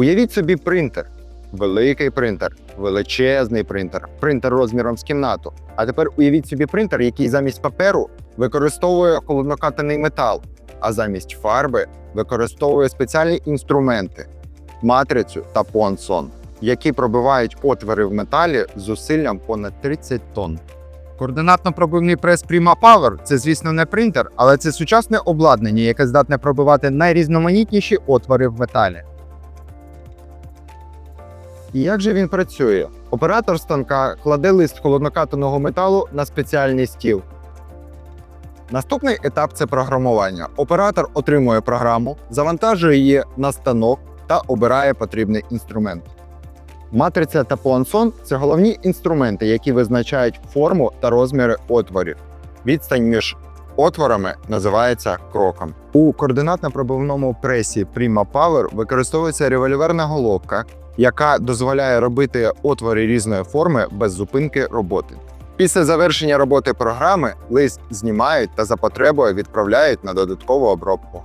Уявіть собі принтер. Великий принтер, величезний принтер, принтер розміром з кімнату. А тепер уявіть собі принтер, який замість паперу використовує холоднокатаний метал, а замість фарби використовує спеціальні інструменти матрицю та понсон, які пробивають отвори в металі з зусиллям понад 30 тонн. Координатно-пробивний прес Prima Power – це, звісно, не принтер, але це сучасне обладнання, яке здатне пробивати найрізноманітніші отвори в металі. І як же він працює? Оператор станка кладе лист холоднокатаного металу на спеціальний стіл. Наступний етап це програмування. Оператор отримує програму, завантажує її на станок та обирає потрібний інструмент. Матриця та понсон це головні інструменти, які визначають форму та розміри отворів. Відстань між отворами називається кроком. У координатно-пробивному пресі Prima Power використовується револьверна головка, яка дозволяє робити отвори різної форми без зупинки роботи. Після завершення роботи програми лист знімають та за потребою відправляють на додаткову обробку.